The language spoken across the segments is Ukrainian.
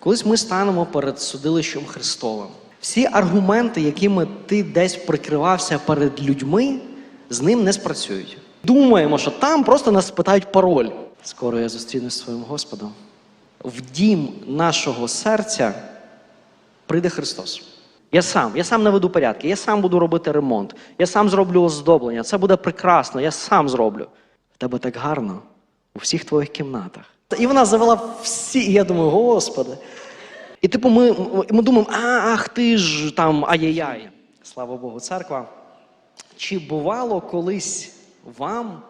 Колись ми станемо перед судилищем Христовим. Всі аргументи, якими ти десь прикривався перед людьми, з ним не спрацюють. Думаємо, що там просто нас питають пароль. Скоро я зустрінусь зі своїм Господом. В дім нашого серця прийде Христос. Я сам, я сам наведу порядки, я сам буду робити ремонт, я сам зроблю оздоблення. Це буде прекрасно, я сам зроблю. В тебе так гарно у всіх твоїх кімнатах. І вона завела всі, і я думаю, Господи. І типу, ми, ми думаємо, а, ах ти ж там ай-яй-яй. Слава Богу, церква. Чи бувало колись вам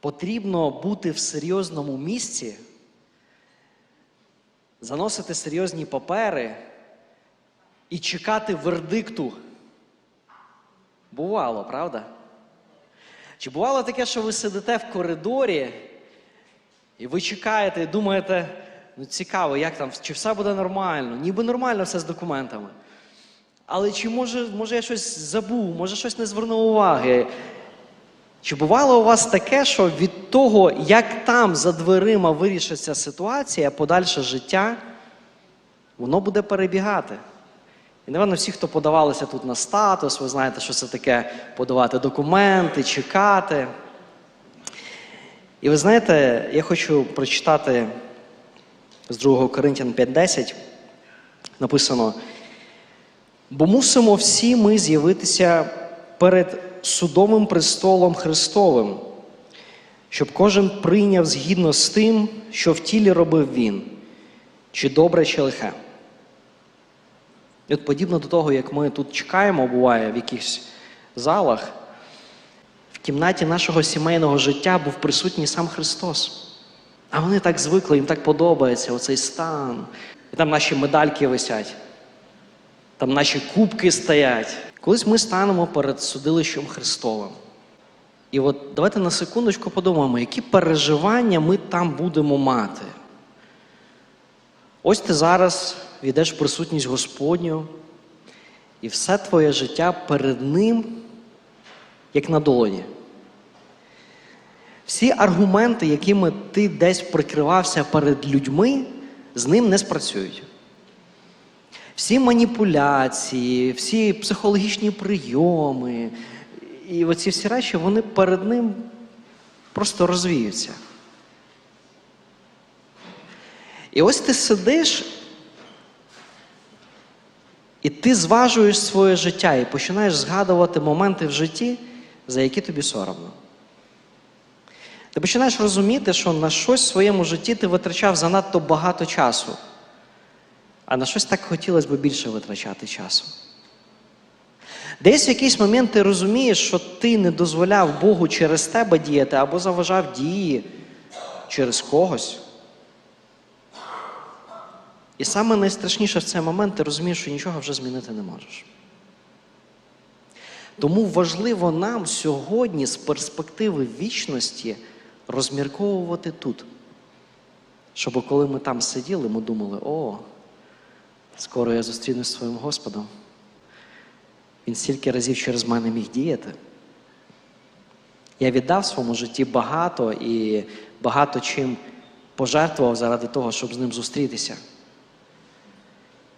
потрібно бути в серйозному місці, заносити серйозні папери і чекати вердикту? Бувало, правда? Чи бувало таке, що ви сидите в коридорі і ви чекаєте і думаєте, ну цікаво, як там, чи все буде нормально? Ніби нормально все з документами. Але чи може, може я щось забув, може щось не звернув уваги? Чи бувало у вас таке, що від того, як там за дверима вирішиться ситуація, подальше життя, воно буде перебігати? І, напевно, всі, хто подавалися тут на статус, ви знаєте, що це таке подавати документи, чекати. І ви знаєте, я хочу прочитати з 2 Коринтян 5.10. Написано: бо мусимо всі ми з'явитися перед судовим престолом Христовим, щоб кожен прийняв згідно з тим, що в тілі робив він, чи добре, чи лихе. І от подібно до того, як ми тут чекаємо, буває в якихось залах, кімнаті нашого сімейного життя був присутній сам Христос. А вони так звикли, їм так подобається оцей стан. І там наші медальки висять, там наші кубки стоять. Колись ми станемо перед судилищем Христовим. І от давайте на секундочку подумаємо, які переживання ми там будемо мати. Ось ти зараз війдеш в присутність Господню, і все твоє життя перед Ним, як на долоні. Всі аргументи, якими ти десь прикривався перед людьми, з ним не спрацюють. Всі маніпуляції, всі психологічні прийоми і оці всі речі, вони перед ним просто розвіються. І ось ти сидиш, і ти зважуєш своє життя і починаєш згадувати моменти в житті, за які тобі соромно. Ти починаєш розуміти, що на щось в своєму житті ти витрачав занадто багато часу, а на щось так хотілося б більше витрачати часу. Десь в якийсь момент ти розумієш, що ти не дозволяв Богу через тебе діяти або заважав дії через когось. І саме найстрашніше в цей момент ти розумієш, що нічого вже змінити не можеш. Тому важливо нам сьогодні з перспективи вічності розмірковувати тут. Щоб коли ми там сиділи, ми думали, о, скоро я зустрінусь зі своїм Господом. Він стільки разів через мене міг діяти. Я віддав своєму житті багато і багато чим пожертвував заради того, щоб з ним зустрітися.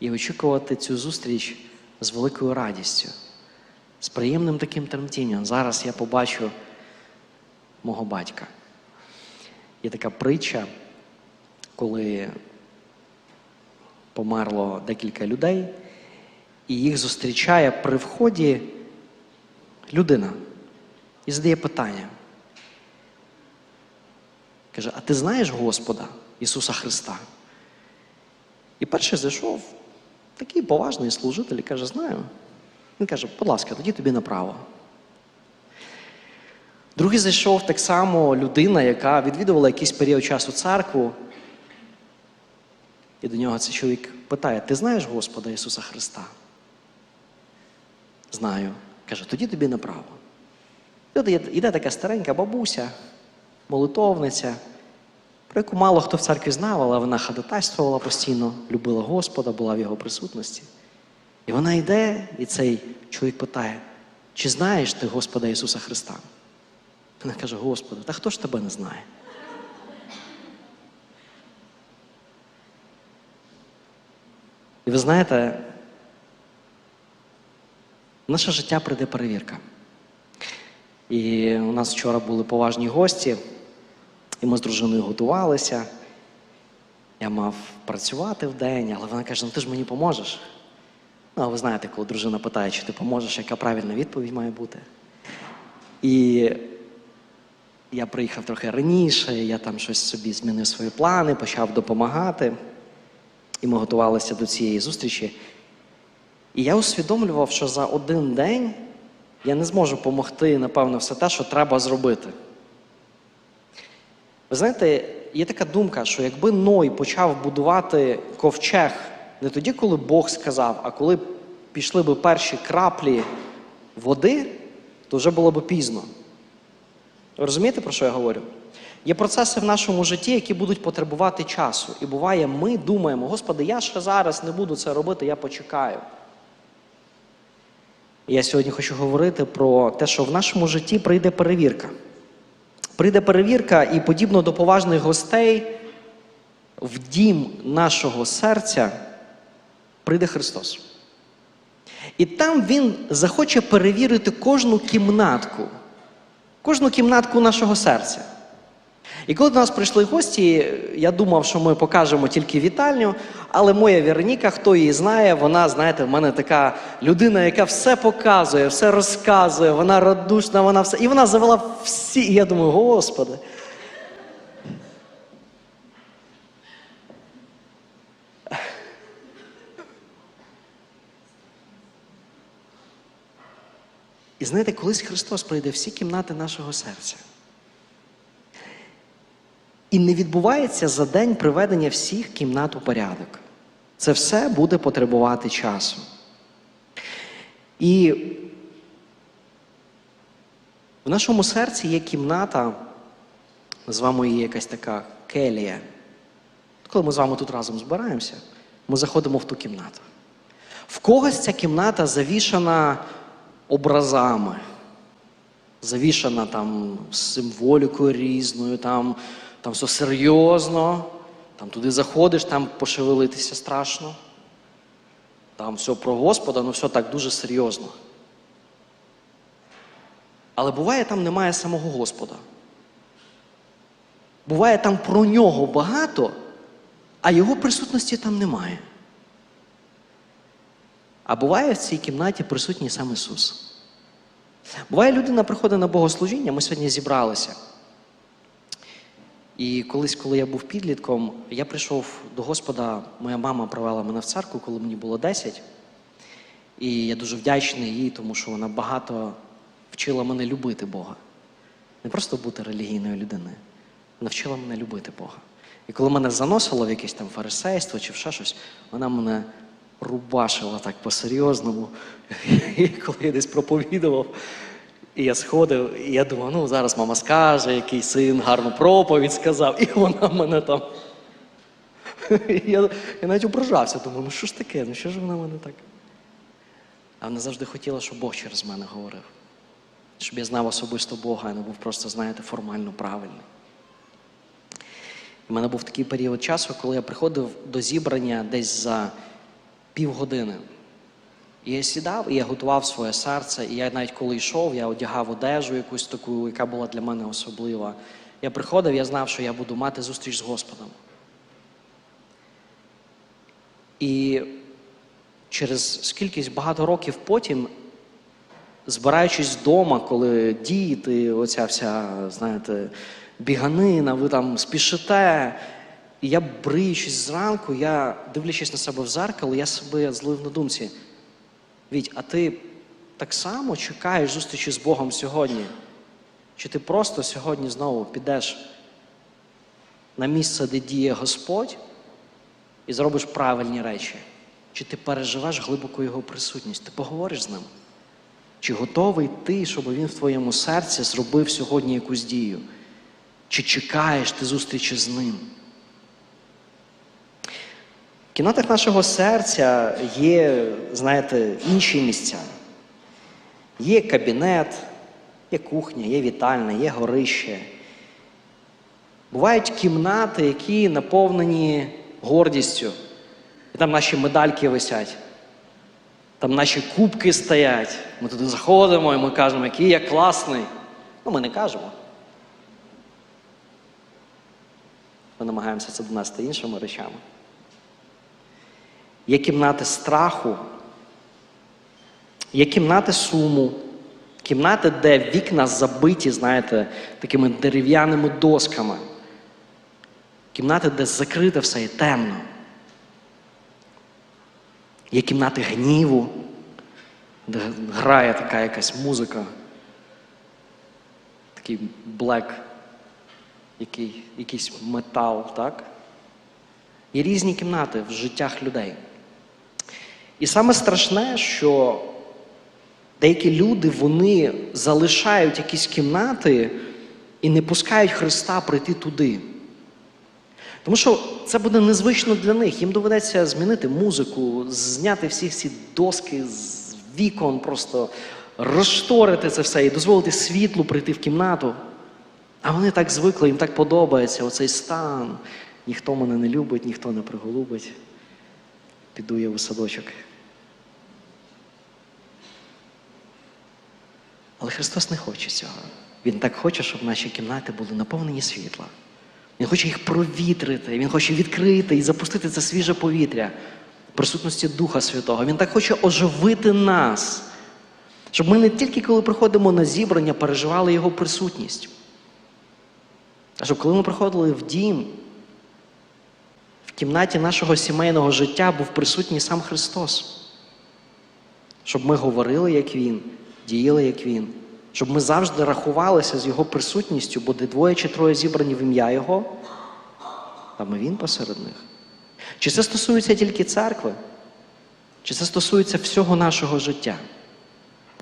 І очікувати цю зустріч з великою радістю, з приємним таким тремтінням. Зараз я побачу мого батька. Є така притча, коли померло декілька людей, і їх зустрічає при вході людина і задає питання. Каже, а ти знаєш Господа Ісуса Христа? І перший зайшов такий поважний служитель і каже, знаю. Він каже, будь ласка, тоді тобі направо. Другий зайшов так само людина, яка відвідувала якийсь період часу церкву. І до нього цей чоловік питає: Ти знаєш Господа Ісуса Христа? Знаю. Каже, тоді тобі направо. І от іде така старенька бабуся, молитовниця, про яку мало хто в церкві знав, але вона ходатайствувала постійно, любила Господа, була в його присутності. І вона йде, і цей чоловік питає: чи знаєш ти Господа Ісуса Христа? Вона каже: Господи, та хто ж тебе не знає? І ви знаєте, в наше життя прийде перевірка. І у нас вчора були поважні гості, і ми з дружиною готувалися. Я мав працювати в день, але вона каже: ну ти ж мені поможеш. Ну, ви знаєте, коли дружина питає, чи ти поможеш, яка правильна відповідь має бути. І я приїхав трохи раніше, я там щось собі змінив свої плани, почав допомагати. І ми готувалися до цієї зустрічі. І я усвідомлював, що за один день я не зможу допомогти, напевно, все те, що треба зробити. Ви знаєте, є така думка, що якби Ной почав будувати ковчег не тоді, коли Бог сказав, а коли пішли б перші краплі води, то вже було б пізно. Ви розумієте, про що я говорю? Є процеси в нашому житті, які будуть потребувати часу. І буває, ми думаємо, Господи, я ще зараз не буду це робити, я почекаю. І я сьогодні хочу говорити про те, що в нашому житті прийде перевірка. Прийде перевірка, і подібно до поважних гостей, в дім нашого серця прийде Христос. І там Він захоче перевірити кожну кімнатку, кожну кімнатку нашого серця. І коли до нас прийшли гості, я думав, що ми покажемо тільки вітальню, але моя Вероніка, хто її знає, вона, знаєте, в мене така людина, яка все показує, все розказує, вона радушна, вона все. І вона завела всі. І я думаю, Господи. І знаєте, колись Христос прийде всі кімнати нашого серця. І не відбувається за день приведення всіх кімнат у порядок. Це все буде потребувати часу. І в нашому серці є кімната, назвемо її якась така келія. Коли ми з вами тут разом збираємося, ми заходимо в ту кімнату. В когось ця кімната завішана образами, завішана там символікою різною, там, там все серйозно, там туди заходиш, там пошевелитися страшно. Там все про Господа, ну все так дуже серйозно. Але буває, там немає самого Господа. Буває, там про нього багато, а його присутності там немає. А буває в цій кімнаті присутній сам Ісус. Буває, людина приходить на богослужіння, ми сьогодні зібралися. І колись, коли я був підлітком, я прийшов до Господа, моя мама привела мене в церкву, коли мені було 10. І я дуже вдячний їй, тому що вона багато вчила мене любити Бога. Не просто бути релігійною людиною, вона вчила мене любити Бога. І коли мене заносило в якесь там фарисейство чи в ще щось, вона мене рубашила так по-серйозному. І коли я десь проповідував, і я сходив, і я думав, ну зараз мама скаже, який син гарну проповідь сказав, і вона мене там. Я, я навіть ображався, думаю, ну що ж таке, ну що ж вона мене так? А вона завжди хотіла, щоб Бог через мене говорив. Щоб я знав особисто Бога, а не був просто, знаєте, формально правильний. У мене був такий період часу, коли я приходив до зібрання десь за півгодини. І я сідав, і я готував своє серце, і я навіть коли йшов, я одягав одежу якусь таку, яка була для мене особлива. Я приходив, я знав, що я буду мати зустріч з Господом. І через скількись багато років потім, збираючись вдома, коли діти, оця вся, знаєте, біганина, ви там спішите. І я, бриючись зранку, я, дивлячись на себе в зеркало, я себе злив на думці. Віть, а ти так само чекаєш зустрічі з Богом сьогодні? Чи ти просто сьогодні знову підеш на місце, де діє Господь, і зробиш правильні речі? Чи ти переживеш глибоко Його присутність? Ти поговориш з ним? Чи готовий ти, щоб він в твоєму серці зробив сьогодні якусь дію? Чи чекаєш ти зустрічі з ним? В кімнатах нашого серця є, знаєте, інші місця. Є кабінет, є кухня, є вітальня, є горище. Бувають кімнати, які наповнені гордістю. І там наші медальки висять. Там наші кубки стоять. Ми туди заходимо і ми кажемо, який я класний. Ну, ми не кажемо. Ми намагаємося це донести іншими речами. Є кімнати страху, є кімнати суму, кімнати, де вікна забиті, знаєте, такими дерев'яними досками. Кімнати, де закрите все і темно. Є кімнати гніву, де грає така якась музика, такий блек, який, якийсь метал, так? Є різні кімнати в життях людей. І саме страшне, що деякі люди вони залишають якісь кімнати і не пускають Христа прийти туди. Тому що це буде незвично для них. Їм доведеться змінити музику, зняти всі ці доски з вікон, просто розшторити це все і дозволити світлу прийти в кімнату. А вони так звикли, їм так подобається оцей стан. Ніхто мене не любить, ніхто не приголубить. Піду я у садочок. Але Христос не хоче цього. Він так хоче, щоб наші кімнати були наповнені світла. Він хоче їх провітрити, він хоче відкрити і запустити це свіже повітря в присутності Духа Святого. Він так хоче оживити нас, щоб ми не тільки коли приходимо на зібрання, переживали Його присутність. А щоб коли ми приходили в дім, в кімнаті нашого сімейного життя був присутній сам Христос. Щоб ми говорили, як Він, діяли, як Він. Щоб ми завжди рахувалися з Його присутністю, бо де двоє чи троє зібрані в ім'я Його, там і Він посеред них. Чи це стосується тільки церкви? Чи це стосується всього нашого життя?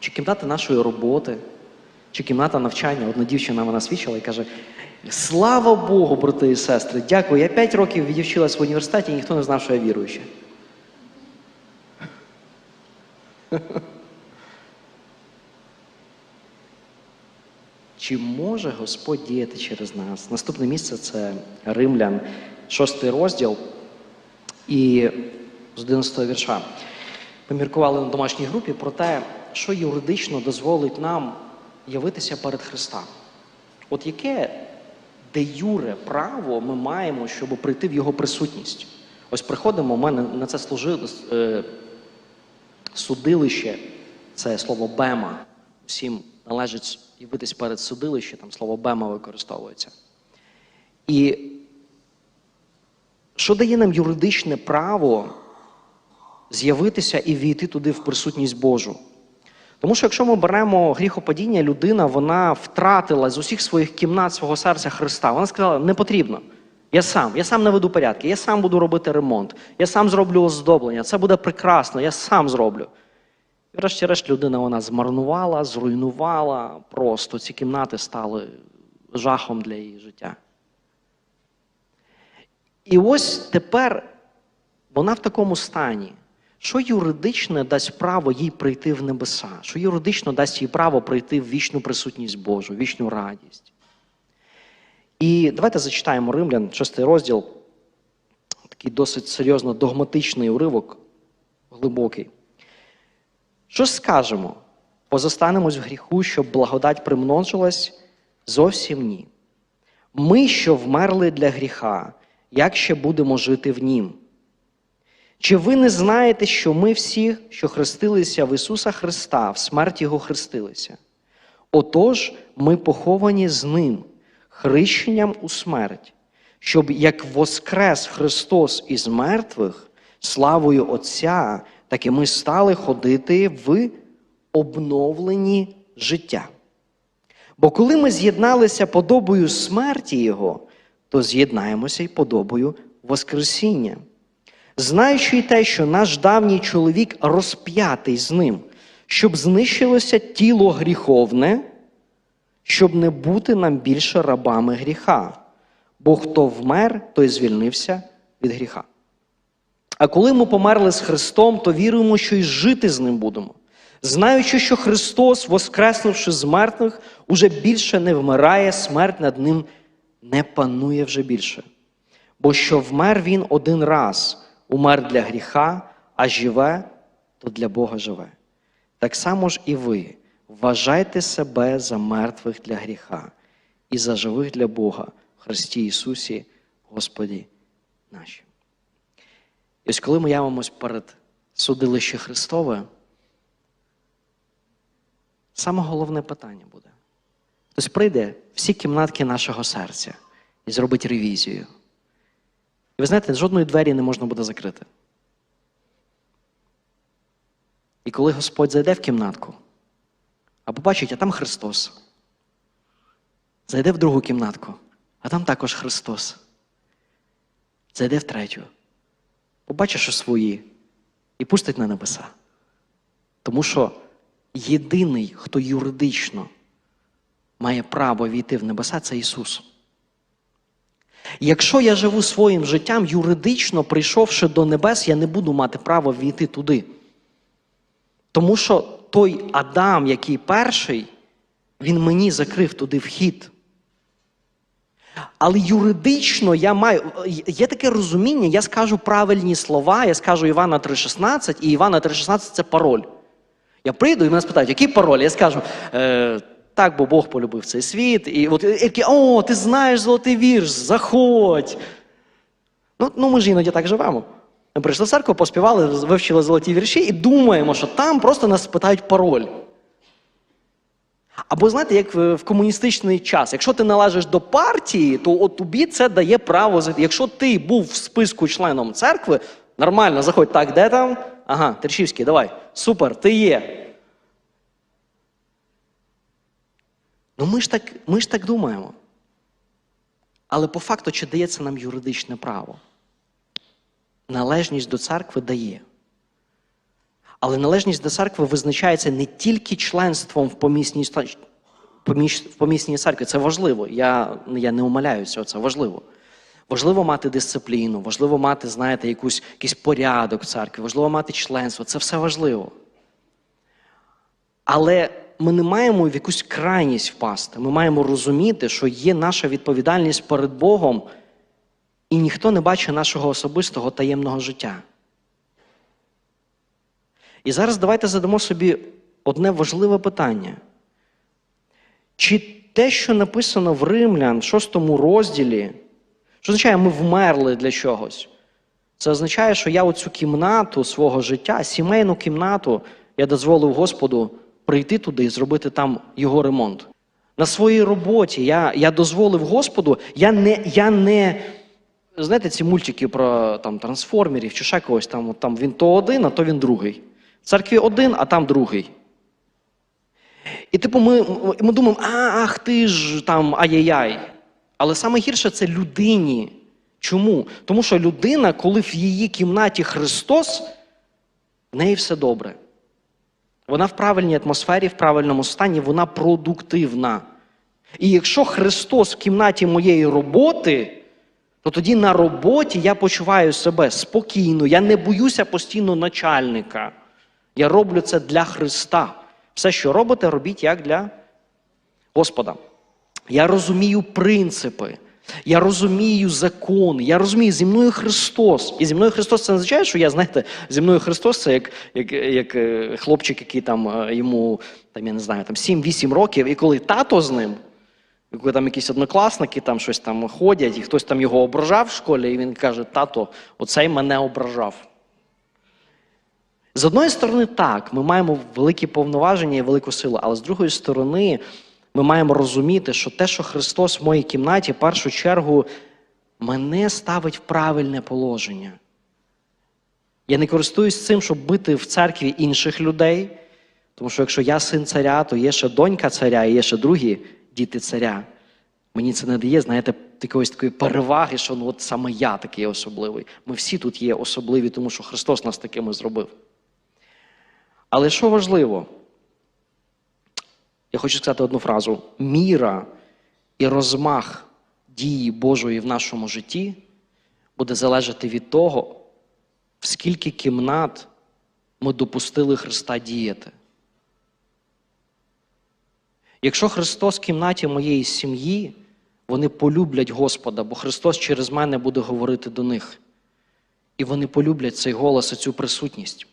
Чи кімната нашої роботи, чи кімната навчання? Одна дівчина вона свідчила і каже: Слава Богу, брати і сестри, дякую. Я п'ять років відівчилась в університеті і ніхто не знав, що я віруюча. Чи може Господь діяти через нас? Наступне місце це Римлян, шостий розділ і з 11 вірша. Ми міркували на домашній групі про те, що юридично дозволить нам явитися перед Христом. От яке де юре право ми маємо, щоб прийти в Його присутність? Ось приходимо, у мене на це служило е, судилище, це слово бема. Всім належить явитись перед судилищем, там слово бема використовується. І що дає нам юридичне право з'явитися і війти туди в присутність Божу? Тому що якщо ми беремо гріхопадіння, людина вона втратила з усіх своїх кімнат свого серця Христа. Вона сказала, не потрібно. Я сам, я сам наведу порядки, я сам буду робити ремонт, я сам зроблю оздоблення, це буде прекрасно, я сам зроблю. І врешті-решт людина вона змарнувала, зруйнувала, просто ці кімнати стали жахом для її життя. І ось тепер вона в такому стані. Що юридично дасть право їй прийти в небеса? Що юридично дасть їй право прийти в вічну присутність Божу, вічну радість? І давайте зачитаємо Римлян, шостий розділ, такий досить серйозно догматичний уривок, глибокий. Що ж скажемо? Позостанемось в гріху, щоб благодать примножилась? Зовсім ні. Ми, що вмерли для гріха, як ще будемо жити в нім? Чи ви не знаєте, що ми всі, що хрестилися в Ісуса Христа, в смерті Його хрестилися? Отож, ми поховані з Ним, хрещенням у смерть, щоб як воскрес Христос із мертвих, славою Отця, так і ми стали ходити в обновленні життя. Бо коли ми з'єдналися подобою смерті Його, то з'єднаємося й подобою Воскресіння. Знаючи й те, що наш давній чоловік розп'ятий з ним, щоб знищилося тіло гріховне, щоб не бути нам більше рабами гріха. Бо хто вмер, той звільнився від гріха. А коли ми померли з Христом, то віруємо, що й жити з ним будемо. Знаючи, що Христос, воскреснувши з мертвих, уже більше не вмирає, смерть над ним не панує вже більше. Бо що вмер він один раз, умер для гріха, а живе, то для Бога живе. Так само ж і ви вважайте себе за мертвих для гріха і за живих для Бога в Христі Ісусі, Господі нашим. І ось коли ми явимось перед судилище Христове, саме головне питання буде. Хтось прийде всі кімнатки нашого серця і зробить ревізію. Ви знаєте, жодної двері не можна буде закрити. І коли Господь зайде в кімнатку, а побачить, а там Христос. Зайде в другу кімнатку, а там також Христос. Зайде в третю, побачить, що свої, і пустить на небеса. Тому що єдиний, хто юридично має право війти в небеса, це Ісус. Якщо я живу своїм життям, юридично прийшовши до небес, я не буду мати права війти туди. Тому що той Адам, який перший, він мені закрив туди вхід. Але юридично я маю. Є таке розуміння, я скажу правильні слова, я скажу Івана 3,16, і Івана 3,16 це пароль. Я прийду і мене спитають, який пароль? Я скажу, е, так, бо Бог полюбив цей світ. І от і такі, о, ти знаєш золотий вірш, заходь. Ну, ну ми ж іноді так живемо. Ми прийшли в церкву, поспівали, вивчили золоті вірші і думаємо, що там просто нас спитають пароль. Або знаєте, як в комуністичний час, якщо ти належиш до партії, то от тобі це дає право. Якщо ти був в списку членом церкви, нормально, заходь так, де там? Ага, Тершівський, давай. Супер, ти є. Ну ми ж так, ми ж так думаємо. Але по факту, чи дається нам юридичне право? Належність до церкви дає. Але належність до церкви визначається не тільки членством в помісній, в помісній церкві. Це важливо. Я, я не умаляю цього, це важливо. Важливо мати дисципліну, важливо мати, знаєте, якусь, якийсь порядок в церкві, важливо мати членство. Це все важливо. Але ми не маємо в якусь крайність впасти. Ми маємо розуміти, що є наша відповідальність перед Богом, і ніхто не бачить нашого особистого таємного життя. І зараз давайте задамо собі одне важливе питання. Чи те, що написано в Римлян, 6 розділі, що означає, ми вмерли для чогось? Це означає, що я оцю кімнату свого життя, сімейну кімнату, я дозволив Господу прийти туди і зробити там його ремонт. На своїй роботі я, я дозволив Господу, я не, я не. Знаєте, ці мультики про там, трансформерів чи ще когось там, там він то один, а то він другий. В церкві один, а там другий. І типу, ми, ми думаємо, а, ах ти ж там ай-яй-яй. Але саме гірше це людині. Чому? Тому що людина, коли в її кімнаті Христос, в неї все добре. Вона в правильній атмосфері, в правильному стані, вона продуктивна. І якщо Христос в кімнаті моєї роботи, то тоді на роботі я почуваю себе спокійно, я не боюся постійно начальника. Я роблю це для Христа. Все, що робите, робіть як для Господа. Я розумію принципи, я розумію закон, я розумію, зі мною Христос. І зі мною Христос це не означає, що я, знаєте, зі мною Христос це як, як, як е, хлопчик, який там е, йому, там, я не знаю, там 7-8 років, і коли тато з ним, коли там якісь однокласники там щось там ходять, і хтось там його ображав в школі, і він каже: тато, оцей мене ображав. З одної сторони, так, ми маємо великі повноваження і велику силу, але з другої сторони, ми маємо розуміти, що те, що Христос в моїй кімнаті, в першу чергу, мене ставить в правильне положення. Я не користуюсь цим, щоб бити в церкві інших людей, тому що якщо я син царя, то є ще донька царя, і є ще другі діти царя. Мені це не дає, знаєте, якоїсь такої переваги, що ну от саме я такий особливий. Ми всі тут є особливі, тому що Христос нас такими зробив. Але що важливо, хочу сказати одну фразу: міра і розмах дії Божої в нашому житті буде залежати від того, в скільки кімнат ми допустили Христа діяти. Якщо Христос в кімнаті моєї сім'ї, вони полюблять Господа, бо Христос через мене буде говорити до них. І вони полюблять цей голос і цю присутність.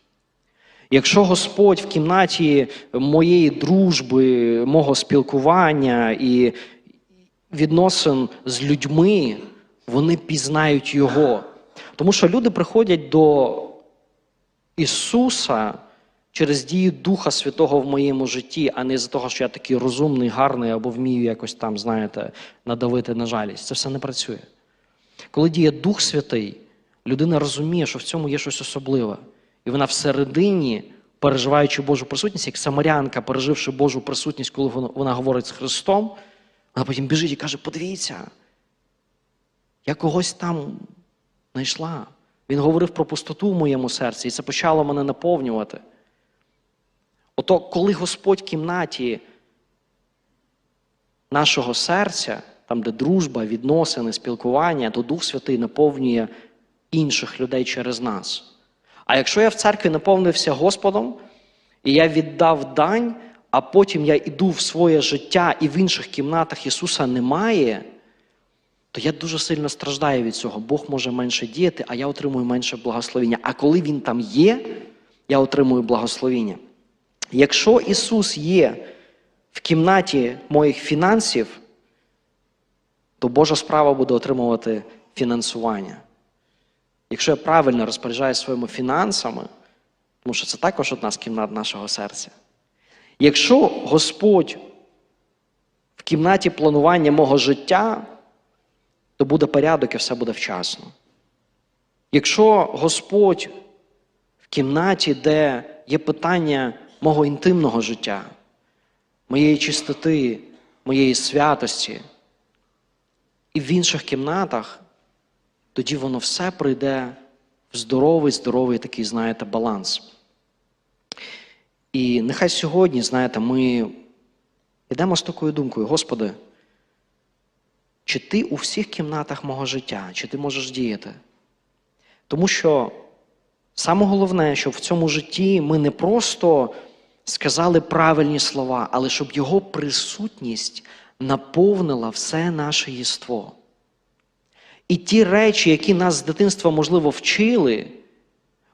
Якщо Господь в кімнаті моєї дружби, мого спілкування і відносин з людьми, вони пізнають Його. Тому що люди приходять до Ісуса через дію Духа Святого в моєму житті, а не з того, що я такий розумний, гарний або вмію якось там, знаєте, надавити на жалість. Це все не працює. Коли діє Дух Святий, людина розуміє, що в цьому є щось особливе. І вона всередині, переживаючи Божу присутність, як самарянка, переживши Божу присутність, коли вона, говорить з Христом, вона потім біжить і каже: подивіться, я когось там знайшла. Він говорив про пустоту в моєму серці, і це почало мене наповнювати. Ото, коли Господь в кімнаті нашого серця, там, де дружба, відносини, спілкування, то Дух Святий наповнює інших людей через нас. А якщо я в церкві наповнився Господом, і я віддав дань, а потім я йду в своє життя, і в інших кімнатах Ісуса немає, то я дуже сильно страждаю від цього. Бог може менше діяти, а я отримую менше благословіння. А коли Він там є, я отримую благословіння. Якщо Ісус є в кімнаті моїх фінансів, то Божа справа буде отримувати фінансування. Якщо я правильно розпоряджаюся своїми фінансами, тому що це також одна з кімнат нашого серця. Якщо Господь в кімнаті планування мого життя, то буде порядок і все буде вчасно. Якщо Господь в кімнаті, де є питання мого інтимного життя, моєї чистоти, моєї святості, і в інших кімнатах, тоді воно все прийде в здоровий, здоровий такий, знаєте, баланс. І нехай сьогодні, знаєте, ми йдемо з такою думкою, Господи, чи ти у всіх кімнатах мого життя, чи ти можеш діяти? Тому що саме головне, щоб в цьому житті ми не просто сказали правильні слова, але щоб Його присутність наповнила все наше єство. І ті речі, які нас з дитинства, можливо, вчили,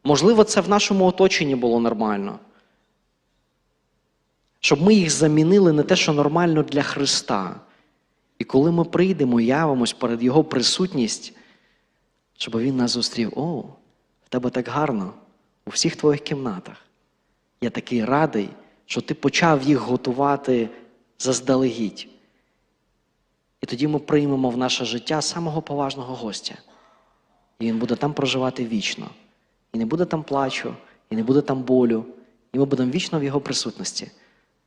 можливо, це в нашому оточенні було нормально. Щоб ми їх замінили на те, що нормально для Христа. І коли ми прийдемо, явимось перед Його присутність, щоб Він нас зустрів, о, в тебе так гарно у всіх твоїх кімнатах. Я такий радий, що ти почав їх готувати заздалегідь. І тоді ми приймемо в наше життя самого поважного гостя. І він буде там проживати вічно. І не буде там плачу, і не буде там болю. І ми будемо вічно в його присутності.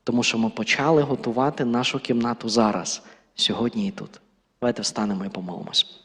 Тому що ми почали готувати нашу кімнату зараз, сьогодні і тут. Давайте встанемо і помолимось.